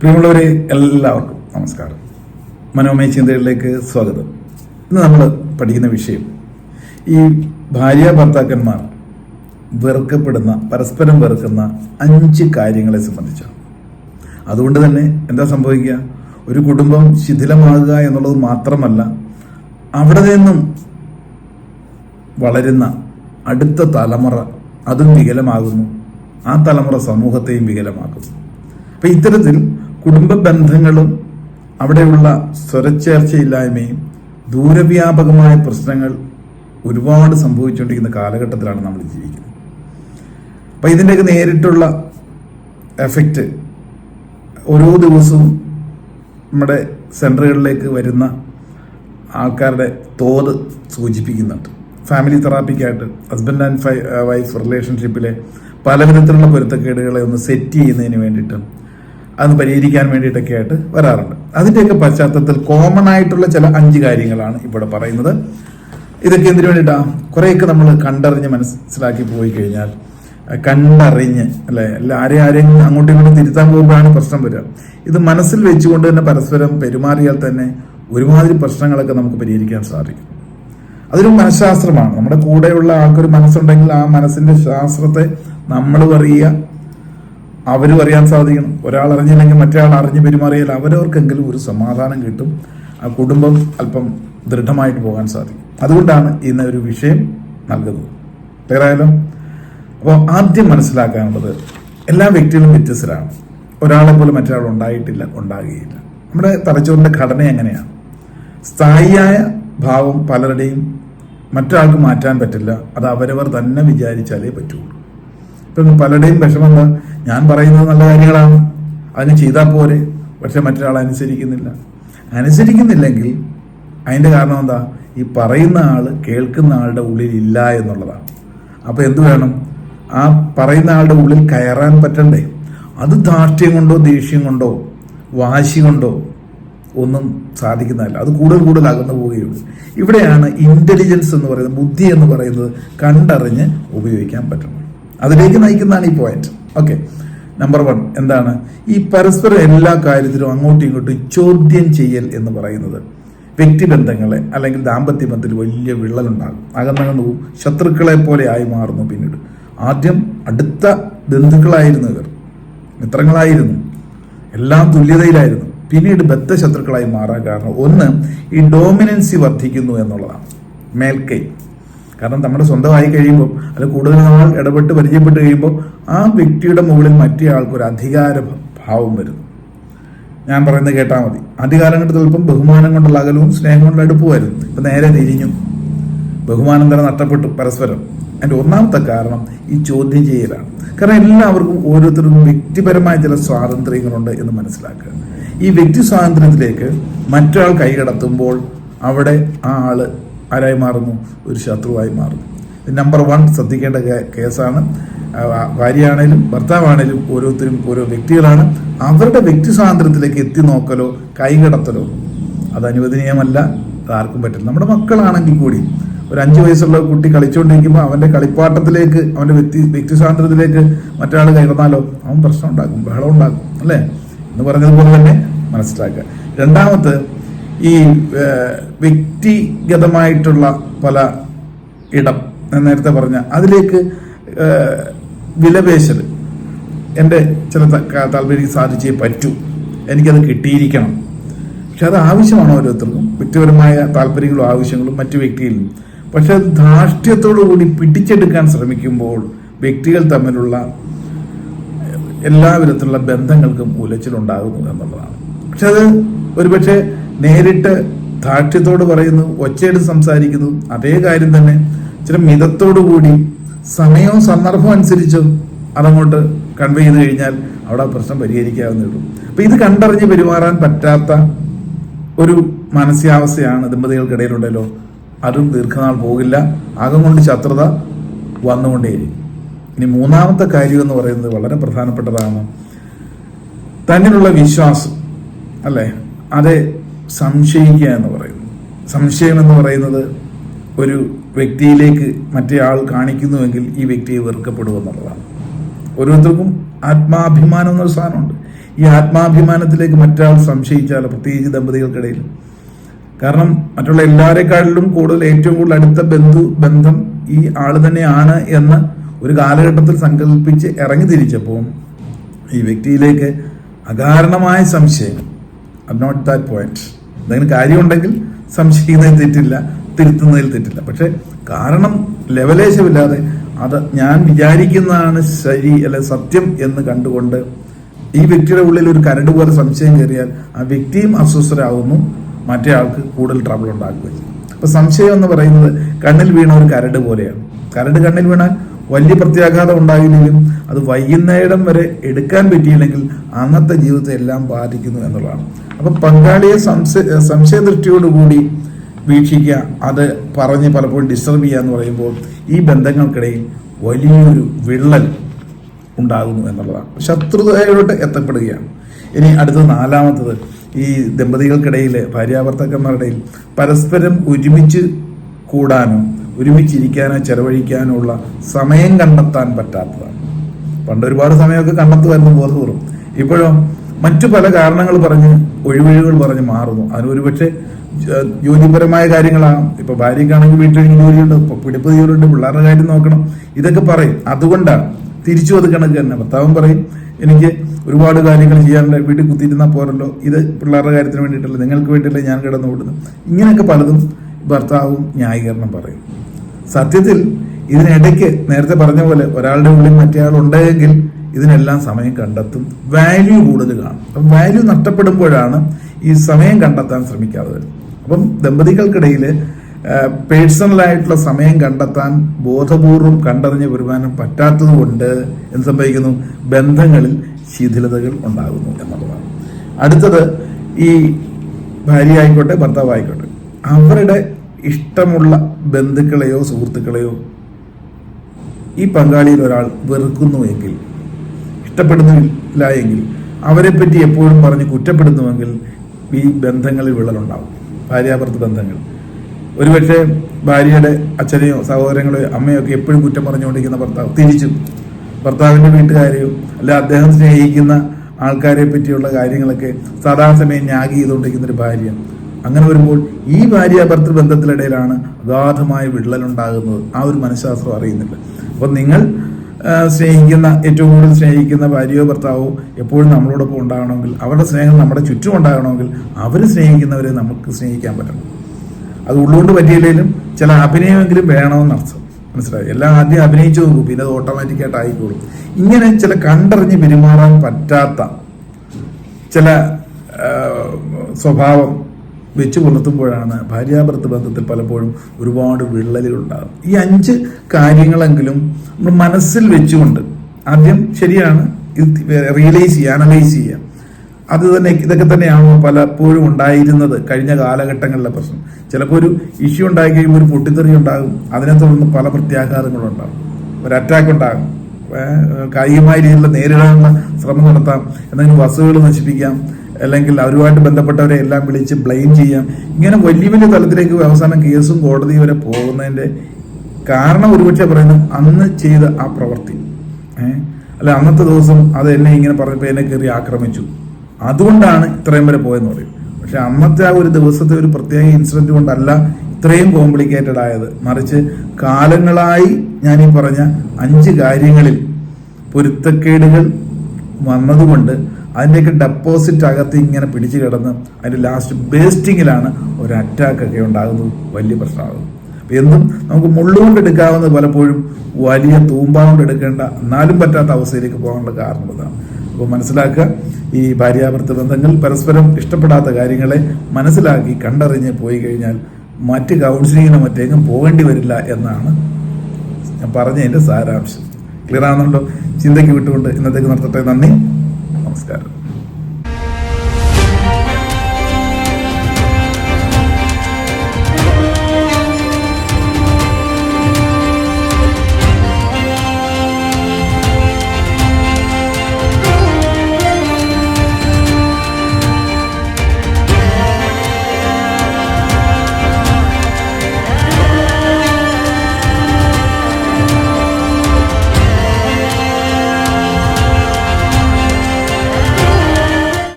പ്രിയമുള്ളവരെ എല്ലാവർക്കും നമസ്കാരം. മനോമയ ചിന്തകളിലേക്ക് സ്വാഗതം. ഇന്ന് നമ്മൾ പഠിക്കുന്ന വിഷയം ഈ ഭാര്യ ഭർത്താക്കന്മാർ വെറുക്കപ്പെടുന്ന പരസ്പരം വെറുക്കുന്ന അഞ്ച് കാര്യങ്ങളെ സംബന്ധിച്ചാണ്. അതുകൊണ്ട് തന്നെ എന്താ സംഭവിക്കുക? ഒരു കുടുംബം ശിഥിലമാകുക എന്നുള്ളത് മാത്രമല്ല അവിടെ നിന്നും വളരുന്ന അടുത്ത തലമുറ അതും വികലമാകുന്നു. ആ തലമുറ സമൂഹത്തെയും വികലമാക്കുന്നു. അപ്പൊ ഇത്തരത്തിൽ കുടുംബ ബന്ധങ്ങളും അവിടെയുള്ള സ്വരച്ചേർച്ചയില്ലായ്മയും ദൂരവ്യാപകമായ പ്രശ്നങ്ങൾ ഒരുപാട് സംഭവിച്ചുകൊണ്ടിരിക്കുന്ന കാലഘട്ടത്തിലാണ് നമ്മൾ ജീവിക്കുന്നത്. അപ്പം ഇതിന്റെയൊക്കെ നേരിട്ടുള്ള എഫക്റ്റ് ഓരോ ദിവസവും നമ്മുടെ സെന്ററുകളിലേക്ക് വരുന്ന ആൾക്കാരുടെ തോത് സൂചിപ്പിക്കുന്നുണ്ട്. ഫാമിലി തെറാപ്പിക്കായിട്ട് ഹസ്ബൻഡ് ആൻഡ് വൈഫ് റിലേഷൻഷിപ്പിലെ പലവിധത്തിലുള്ള പൊരുത്തക്കേടുകളെ ഒന്ന് സെറ്റ് ചെയ്യുന്നതിന് വേണ്ടിയിട്ടും അത് പരിഹരിക്കാൻ വേണ്ടിയിട്ടൊക്കെ ആയിട്ട് വരാറുണ്ട്. അതിന്റെയൊക്കെ പശ്ചാത്തലത്തിൽ കോമൺ ആയിട്ടുള്ള ചില അഞ്ച് കാര്യങ്ങളാണ് ഇവിടെ പറയുന്നത്. ഇതൊക്കെ എന്തിനു വേണ്ടിയിട്ടാണ് കുറേയൊക്കെ നമ്മൾ കണ്ടറിഞ്ഞ് മനസ്സിലാക്കി പോയി കഴിഞ്ഞാൽ കണ്ടറിഞ്ഞ് അല്ലെ? അല്ല ആരെയും ആരെയും അങ്ങോട്ടും ഇങ്ങോട്ടും തിരുത്താൻ പോകുമ്പോഴാണ് പ്രശ്നം വരിക. ഇത് മനസ്സിൽ വെച്ചുകൊണ്ട് തന്നെ പരസ്പരം പെരുമാറിയാൽ തന്നെ ഒരുമാതിരി പ്രശ്നങ്ങളൊക്കെ നമുക്ക് പരിഹരിക്കാൻ സാധിക്കും. അതൊരു മനഃശാസ്ത്രമാണ്. നമ്മുടെ കൂടെയുള്ള ആൾക്കൊരു മനസ്സുണ്ടെങ്കിൽ ആ മനസ്സിന്റെ ശാസ്ത്രത്തെ നമ്മൾ അറിയുക അവരും അറിയാൻ സാധിക്കണം ഒരാൾ അറിഞ്ഞില്ലെങ്കിൽ മറ്റേ അറിഞ്ഞ് പെരുമാറിയാൽ അവരവർക്കെങ്കിലും ഒരു സമാധാനം കിട്ടും. ആ കുടുംബം അല്പം ദൃഢമായിട്ട് പോകാൻ സാധിക്കും. അതുകൊണ്ടാണ് ഇന്ന് ഒരു വിഷയം നൽകുന്നത്. ക്ലിയർ ആയാലോ അപ്പോൾ ആദ്യം മനസ്സിലാക്കാനുള്ളത് എല്ലാ വ്യക്തികളും വ്യത്യസ്തരാണ്. ഒരാളെ പോലെ മറ്റൊരാൾ ഉണ്ടായിട്ടില്ല ഉണ്ടാകുകയില്ല. നമ്മുടെ തലച്ചോറിന്റെ ഘടന എങ്ങനെയാണ്? സ്ഥായിയായ ഭാവം പലരുടെയും മറ്റൊരാൾക്ക് മാറ്റാൻ പറ്റില്ല. അത് അവരവർ തന്നെ വിചാരിച്ചാലേ പറ്റുള്ളൂ. ഇപ്പം പലരുടെയും വിഷമം ഞാൻ പറയുന്നത് നല്ല കാര്യങ്ങളാണ്. അതിന് ചെയ്താൽ പോരെ. പക്ഷെ മറ്റൊരാൾ അനുസരിക്കുന്നില്ല. അനുസരിക്കുന്നില്ലെങ്കിൽ അതിന്റെ കാരണം എന്താ? ഈ പറയുന്ന ആൾ കേൾക്കുന്ന ആളുടെ ഉള്ളിൽ ഇല്ല എന്നുള്ളതാണ്. അപ്പോൾ എന്ത് വേണം? ആ പറയുന്ന ആളുടെ ഉള്ളിൽ കയറാൻ പറ്റണ്ടേ? അത് ധാർഷ്ട്യം കൊണ്ടോ ദേഷ്യം കൊണ്ടോ വാശി കൊണ്ടോ ഒന്നും സാധിക്കുന്നതല്ല. അത് കൂടുതൽ കൂടുതൽ അകന്നു പോവുകയുള്ളൂ. ഇവിടെയാണ് ഇന്റലിജൻസ് എന്ന് പറയുന്നത് ബുദ്ധി എന്ന് പറയുന്നത് കണ്ടറിഞ്ഞ് ഉപയോഗിക്കാൻ പറ്റണം അതിലേക്ക് നയിക്കുന്നതാണ് ഈ പോയിന്റ് ഓക്കെ നമ്പർ വൺ എന്താണ്? ഈ പരസ്പരം എല്ലാ കാര്യത്തിലും അങ്ങോട്ടും ഇങ്ങോട്ടും ചോദ്യം ചെയ്യൽ എന്ന് പറയുന്നത് വ്യക്തിബന്ധങ്ങളെ അല്ലെങ്കിൽ ദാമ്പത്യ ബന്ധത്തിൽ വലിയ വിള്ളലുണ്ടാകും. അകന്നകന്നു ശത്രുക്കളെ പോലെ ആയി മാറുന്നു പിന്നീട്. ആദ്യം അടുത്ത ബന്ധുക്കളായിരുന്നു ഇവർ. മിത്രങ്ങളായിരുന്നു. എല്ലാം തുല്യതയിലായിരുന്നു. പിന്നീട് ബദ്ധശത്രുക്കളായി മാറാൻ കാരണം ഒന്ന് ഈ ഡോമിനൻസി വർദ്ധിക്കുന്നു എന്നുള്ളതാണ്. മേൽക്കൈ. കാരണം നമ്മുടെ സ്വന്തമായി കഴിയുമ്പോൾ അത് കൂടുതൽ നമ്മൾ ഇടപെട്ട് പരിചയപ്പെട്ട് കഴിയുമ്പോൾ ആ വ്യക്തിയുടെ മുകളിൽ മറ്റേ ആൾക്കൊരു അധികാര ഭാവം വരുന്നു. ഞാൻ പറയുന്നത് കേട്ടാൽ മതി. ആദ്യ കാലഘട്ടത്തിൽ ഇപ്പം ബഹുമാനം കൊണ്ടുള്ള അകലവും സ്നേഹം കൊണ്ടുള്ള അടുപ്പുമായിരുന്നു. ഇപ്പം നേരെ തിരിഞ്ഞു. ബഹുമാനം തന്നെ നഷ്ടപ്പെട്ടു പരസ്പരം. അതിന്റെ ഒന്നാമത്തെ കാരണം ഈ ചോദ്യം ചെയ്യലാണ്. കാരണം എല്ലാവർക്കും ഓരോരുത്തർക്കും വ്യക്തിപരമായ ചില സ്വാതന്ത്ര്യങ്ങളുണ്ട് എന്ന് മനസ്സിലാക്കുക. ഈ വ്യക്തി സ്വാതന്ത്ര്യത്തിലേക്ക് മറ്റൊരാൾ കൈകടത്തുമ്പോൾ അവിടെ ആ ആൾ ആരായി മാറുന്നു? ഒരു ശത്രുവായി മാറുന്നു. നമ്പർ വൺ ശ്രദ്ധിക്കേണ്ട കേസാണ്. ഭാര്യയാണേലും ഭർത്താവാണേലും ഓരോരുത്തരും ഓരോ വ്യക്തികളാണ്. അവരുടെ വ്യക്തി സ്വാതന്ത്ര്യത്തിലേക്ക് എത്തി നോക്കലോ കൈകടത്തലോ അത് അനുവദനീയമല്ല. ആർക്കും പറ്റില്ല. നമ്മുടെ മക്കളാണെങ്കിൽ കൂടി ഒരു അഞ്ച് വയസ്സുള്ള കുട്ടി കളിച്ചുകൊണ്ടിരിക്കുമ്പോൾ അവന്റെ കളിപ്പാട്ടത്തിലേക്ക് അവന്റെ വ്യക്തി വ്യക്തി സ്വാതന്ത്ര്യത്തിലേക്ക് മറ്റൊരാൾ കയറുന്നാലോ അവൻ പ്രശ്നം ഉണ്ടാക്കും ബഹളം ഉണ്ടാക്കും അല്ലേ? എന്ന് പറഞ്ഞതുപോലെ തന്നെ മനസ്സിലാക്കുക. രണ്ടാമത് ഈ വ്യക്തിഗതമായിട്ടുള്ള പല ഇടം നേരത്തെ പറഞ്ഞ അതിലേക്ക് വിലപേശൽ എന്റെ ചില താല്പര്യം സാധിച്ചേ പറ്റൂ. എനിക്കത് കിട്ടിയിരിക്കണം. പക്ഷെ അത് ആവശ്യമാണ് ഓരോരുത്തർക്കും. വ്യക്തിപരമായ താല്പര്യങ്ങളും ആവശ്യങ്ങളും മറ്റു വ്യക്തിയിലും. പക്ഷെ അത് ധാർഷ്ട്യത്തോടു കൂടി പിടിച്ചെടുക്കാൻ ശ്രമിക്കുമ്പോൾ വ്യക്തികൾ തമ്മിലുള്ള എല്ലാ വിധത്തിലുള്ള ബന്ധങ്ങൾക്കും ഉലച്ചിലുണ്ടാകുന്നു എന്നുള്ളതാണ്. പക്ഷെ അത് ഒരുപക്ഷെ നേരിട്ട് ധാക്ഷ്യത്തോട് പറയുന്നു ഒച്ചയെടുത്ത് സംസാരിക്കുന്നു. അതേ കാര്യം തന്നെ ചില മിതത്തോടു കൂടി സമയവും സന്ദർഭവും അനുസരിച്ചും അതങ്ങോട്ട് കൺവേ ചെയ്ത് കഴിഞ്ഞാൽ അവിടെ പ്രശ്നം പരിഹരിക്കാവുന്നേ ഉള്ളൂ. അപ്പൊ ഇത് കണ്ടറിഞ്ഞ് പെരുമാറാൻ പറ്റാത്ത ഒരു മാനസികാവസ്ഥയാണ് ദമ്പതികൾക്കിടയിലുണ്ടല്ലോ. അതും ദീർഘനാൾ പോകില്ല. അകം കൊണ്ട് ശത്രുത വന്നുകൊണ്ടേയിരിക്കും. ഇനി മൂന്നാമത്തെ കാര്യം എന്ന് പറയുന്നത് വളരെ പ്രധാനപ്പെട്ടതാണ്. തന്നിലുള്ള വിശ്വാസം അല്ലേ? അത് സംശയിക്കുക എന്ന് പറയുന്നു. സംശയം എന്ന് പറയുന്നത് ഒരു വ്യക്തിയിലേക്ക് മറ്റേ ആൾ കാണിക്കുന്നുവെങ്കിൽ ഈ വ്യക്തിയെ വെറുക്കപ്പെടുമെന്നുള്ളതാണ് ഓരോരുത്തർക്കും ആത്മാഭിമാനം എന്നൊരു സാധനമുണ്ട്. ഈ ആത്മാഭിമാനത്തിലേക്ക് മറ്റാൾ സംശയിച്ചാൽ പ്രത്യേകിച്ച് ദമ്പതികൾക്കിടയിൽ. കാരണം മറ്റുള്ള എല്ലാവരെക്കാളിലും കൂടുതൽ ഏറ്റവും കൂടുതൽ അടുത്ത ബന്ധു ബന്ധം ഈ ആൾ തന്നെയാണ് എന്ന് ഒരു കാലഘട്ടത്തിൽ സങ്കല്പിച്ച് ഇറങ്ങി തിരിച്ചപ്പോൾ ഈ വ്യക്തിയിലേക്ക് അകാരണമായ സംശയം. നോട്ട് ദാറ്റ് പോയിന്റ് എന്തെങ്കിലും കാര്യമുണ്ടെങ്കിൽ സംശയിക്കുന്നതിൽ തെറ്റില്ല തിരുത്തുന്നതിൽ തെറ്റില്ല. പക്ഷെ കാരണം ലെവലേശമില്ലാതെ അത് ഞാൻ വിചാരിക്കുന്നതാണ് ശരി അല്ലെ സത്യം എന്ന് കണ്ടുകൊണ്ട് ഈ വ്യക്തിയുടെ ഉള്ളിൽ ഒരു കരട് പോലെ സംശയം കയറിയാൽ ആ വ്യക്തിയും അസ്വസ്ഥരാകുന്നു മറ്റേ ആൾക്ക് കൂടുതൽ ട്രബിൾ ഉണ്ടാക്കുകയും ചെയ്യും. അപ്പൊ സംശയം എന്ന് പറയുന്നത് കണ്ണിൽ വീണ ഒരു കരട് പോലെയാണ്. കരട് കണ്ണിൽ വീണാൽ വലിയ പ്രത്യാഘാതം ഉണ്ടായില്ലെങ്കിലും അത് വൈകുന്നേരം വരെ എടുക്കാൻ പറ്റിയില്ലെങ്കിൽ അന്നത്തെ ജീവിതത്തെ എല്ലാം ബാധിക്കുന്നു എന്നുള്ളതാണ്. അപ്പൊ പങ്കാളിയെ സംശയ സംശയദൃഷ്ടിയോടുകൂടി വീക്ഷിക്കുക. അത് പറഞ്ഞ് പലപ്പോഴും ഡിസ്റ്റർബ് ചെയ്യുക എന്ന് പറയുമ്പോൾ ഈ ബന്ധങ്ങൾക്കിടയിൽ വലിയൊരു വിള്ളൽ ഉണ്ടാകുന്നു എന്നുള്ളതാണ്. ശത്രുതയോട്ട് എത്തപ്പെടുകയാണ്. ഇനി അടുത്ത നാലാമത്തത് ഈ ദമ്പതികൾക്കിടയിൽ ഭാര്യാഭർത്താക്കന്മാരുടെയിൽ പരസ്പരം ഒരുമിച്ച് കൂടാനോ ഒരുമിച്ചിരിക്കാനോ ചെലവഴിക്കാനോ ഉള്ള സമയം കണ്ടെത്താൻ പറ്റാത്തതാണ്. പണ്ട് ഒരുപാട് സമയമൊക്കെ കണ്ടെത്തുമായിരുന്നു ബോധപൂർവം ഇപ്പോഴും മറ്റു പല കാരണങ്ങൾ പറഞ്ഞ് ഒഴിവഴിവുകൾ പറഞ്ഞ് മാറുന്നു. അതിന് ഒരുപക്ഷെ ജ്യോതിപരമായ കാര്യങ്ങളാണ്. ഇപ്പൊ ഭാര്യക്കാണെങ്കിൽ വീട്ടിൽ ജോലിയുണ്ട് പിടിപ്പ് ജോലിയുണ്ട് പിള്ളേരുടെ കാര്യം നോക്കണം. ഇതൊക്കെ പറയും. അതുകൊണ്ടാണ് തിരിച്ചു അത് കണക്ക് തന്നെ. ഭർത്താവും പറയും എനിക്ക് ഒരുപാട് കാര്യങ്ങൾ ചെയ്യാനുള്ള വീട്ടിൽ കുത്തിയിരുന്നാൽ പോരല്ലോ. ഇത് പിള്ളേരുടെ കാര്യത്തിന് വേണ്ടിയിട്ടല്ല നിങ്ങൾക്ക് വേണ്ടിയിട്ടല്ല ഞാൻ കിടന്നു ഓടുന്നു ഇങ്ങനെയൊക്കെ പലതും ഭർത്താവും ന്യായീകരണം പറയും. സത്യത്തിൽ ഇതിനിടയ്ക്ക് നേരത്തെ പറഞ്ഞ പോലെ ഒരാളുടെ ഉള്ളിൽ മറ്റേയാൾ ഉണ്ടെങ്കിൽ ഇതിനെല്ലാം സമയം കണ്ടെത്തും. വാല്യൂ കൂടുതൽ കാണും. അപ്പം വാല്യൂ നഷ്ടപ്പെടുമ്പോഴാണ് ഈ സമയം കണ്ടെത്താൻ ശ്രമിക്കാതെ വരുന്നത്. അപ്പം ദമ്പതികൾക്കിടയിൽ പേഴ്സണലായിട്ടുള്ള സമയം കണ്ടെത്താൻ ബോധപൂർവം കണ്ടറിഞ്ഞ് വരുമാനം പറ്റാത്തത് കൊണ്ട് എന്ത് സംഭവിക്കുന്നു? ബന്ധങ്ങളിൽ ശിഥിലതകൾ ഉണ്ടാകുന്നു എന്നുള്ളതാണ്. അടുത്തത് ഈ ഭാര്യ ആയിക്കോട്ടെ ഭർത്താവ് ആയിക്കോട്ടെ അവരുടെ ഇഷ്ടമുള്ള ബന്ധുക്കളെയോ സുഹൃത്തുക്കളെയോ ഈ പങ്കാളിയിൽ ഒരാൾ വെറുക്കുന്നുവെങ്കിൽ ഇഷ്ടപ്പെടുന്നില്ല എങ്കിൽ അവരെ പറ്റി എപ്പോഴും പറഞ്ഞ് കുറ്റപ്പെടുന്നുവെങ്കിൽ ഈ ബന്ധങ്ങളിൽ വിള്ളലുണ്ടാവും ഭാര്യാഭർത്ത ബന്ധങ്ങൾ. ഒരുപക്ഷെ ഭാര്യയുടെ അച്ഛനെയോ സഹോദരങ്ങളെയോ അമ്മയോ ഒക്കെ എപ്പോഴും കുറ്റം പറഞ്ഞുകൊണ്ടിരിക്കുന്ന ഭർത്താവ് തിരിച്ചും. ഭർത്താവിന്റെ വീട്ടുകാരെയോ അല്ലെ അദ്ദേഹം സ്നേഹിക്കുന്ന ആൾക്കാരെ പറ്റിയുള്ള കാര്യങ്ങളൊക്കെ സദാസമയം ന്യാഗി ചെയ്തുകൊണ്ടിരിക്കുന്ന ഒരു ഭാര്യ. അങ്ങനെ വരുമ്പോൾ ഈ ഭാര്യ ഭർത്തൃ ബന്ധത്തിനിടയിലാണ് അഗാധമായ വിള്ളലുണ്ടാകുന്നത്. ആ ഒരു മനഃശാസ്ത്രം അറിയുന്നില്ല. അപ്പം നിങ്ങൾ സ്നേഹിക്കുന്ന ഏറ്റവും കൂടുതൽ സ്നേഹിക്കുന്ന ഭാര്യയോ ഭർത്താവോ എപ്പോഴും നമ്മളോടൊപ്പം ഉണ്ടാകണമെങ്കിൽ അവരുടെ സ്നേഹം നമ്മുടെ ചുറ്റും ഉണ്ടാകണമെങ്കിൽ അവർ സ്നേഹിക്കുന്നവരെ നമുക്ക് സ്നേഹിക്കാൻ പറ്റണം. അത് ഉള്ളുകൊണ്ട് പറ്റിയില്ലെങ്കിലും ചില അഭിനയമെങ്കിലും വേണമെന്നർത്ഥം മനസ്സിലായി? എല്ലാം ആദ്യം അഭിനയിച്ചു നോക്കും പിന്നെ അത് ഓട്ടോമാറ്റിക്കായിട്ട് ആയിക്കോളും. ഇങ്ങനെ ചില കണ്ടറിഞ്ഞ് പെരുമാറാൻ പറ്റാത്ത ചില സ്വഭാവം വെച്ച് പുലർത്തുമ്പോഴാണ് ഭാര്യാഭർത്ത ബന്ധത്തിൽ പലപ്പോഴും ഒരുപാട് വിള്ളലുകൾ ഉണ്ടാകും ഈ അഞ്ച് കാര്യങ്ങളെങ്കിലും നമ്മൾ മനസ്സിൽ വെച്ചുകൊണ്ട് ആദ്യം ശരിയാണ് ഇത് റിയലൈസ് ചെയ്യുക അനലൈസ് ചെയ്യുക. അത് തന്നെ ഇതൊക്കെ തന്നെയാണോ പലപ്പോഴും ഉണ്ടായിരുന്നത് കഴിഞ്ഞ കാലഘട്ടങ്ങളിലെ പ്രശ്നം. ചിലപ്പോൾ ഒരു ഇഷ്യൂ ഉണ്ടായി കഴിയുമ്പോൾ ഒരു പൊട്ടിത്തെറി ഉണ്ടാകും. അതിനെ തുടർന്ന് പല പ്രത്യാഘാതങ്ങളും ഉണ്ടാകും. ഒരു അറ്റാക്ക് ഉണ്ടാകും. കായികമായ രീതിയിലുള്ള നേരിടാനുള്ള ശ്രമം നടത്താം. എന്തെങ്കിലും വസ്തുക്കൾ നശിപ്പിക്കാം. അല്ലെങ്കിൽ അവരുമായിട്ട് ബന്ധപ്പെട്ടവരെ എല്ലാം വിളിച്ച് ബ്ലെയിം ചെയ്യാം. ഇങ്ങനെ വലിയ വലിയ തലത്തിലേക്ക് അവസാനം കേസും കോടതി വരെ പോകുന്നതിന്റെ കാരണം ഒരുപക്ഷെ പറയുന്നത് അന്ന് ചെയ്ത ആ പ്രവൃത്തി. അല്ല അന്നത്തെ ദിവസം അത് എന്നെ ഇങ്ങനെ പറഞ്ഞപ്പോൾ എന്നെ കയറി ആക്രമിച്ചു. അതുകൊണ്ടാണ് ഇത്രയും വരെ പോയെന്ന് പറയും. പക്ഷെ അന്നത്തെ ആ ഒരു ദിവസത്തെ ഒരു പ്രത്യേക ഇൻസിഡന്റ് കൊണ്ടല്ല ഇത്രയും കോംപ്ലിക്കേറ്റഡ് ആയത്. മറിച്ച് കാലങ്ങളായി ഞാൻ ഈ പറഞ്ഞ അഞ്ച് കാര്യങ്ങളിൽ പൊരുത്തക്കേടുകൾ വന്നതുകൊണ്ട് അതിന്റെയൊക്കെ ഡെപ്പോസിറ്റ് അകത്ത് ഇങ്ങനെ പിടിച്ചു കിടന്ന് അതിന്റെ ലാസ്റ്റ് ബേസ്റ്റിങ്ങിലാണ് ഒരു അറ്റാക്ക് ഒക്കെ ഉണ്ടാകുന്നത്. വലിയ പ്രശ്നമാകുന്നത് അപ്പൊ എന്തും നമുക്ക് മുള്ളുകൊണ്ട് എടുക്കാവുന്ന പലപ്പോഴും വലിയ തൂമ്പാകൊണ്ട് എടുക്കേണ്ട എന്നാലും പറ്റാത്ത അവസ്ഥയിലേക്ക് പോകാനുള്ള കാരണം ഇതാണ് അപ്പോൾ മനസ്സിലാക്കുക ഈ ഭാര്യാഭർത്ത ബന്ധങ്ങൾ പരസ്പരം ഇഷ്ടപ്പെടാത്ത കാര്യങ്ങളെ മനസ്സിലാക്കി കണ്ടറിഞ്ഞ് പോയി കഴിഞ്ഞാൽ മറ്റ് കൗൺസിലിങ്ങിനോ മറ്റേക്കും പോകേണ്ടി വരില്ല എന്നാണ് ഞാൻ പറഞ്ഞതിന്റെ സാരാംശം. ക്ലിയർ ആണെന്നുണ്ടോ ചിന്തയ്ക്ക് വിട്ടുകൊണ്ട് ഇന്നത്തേക്ക് നിർത്തട്ടെ. നന്ദി. നമസ്കാരം.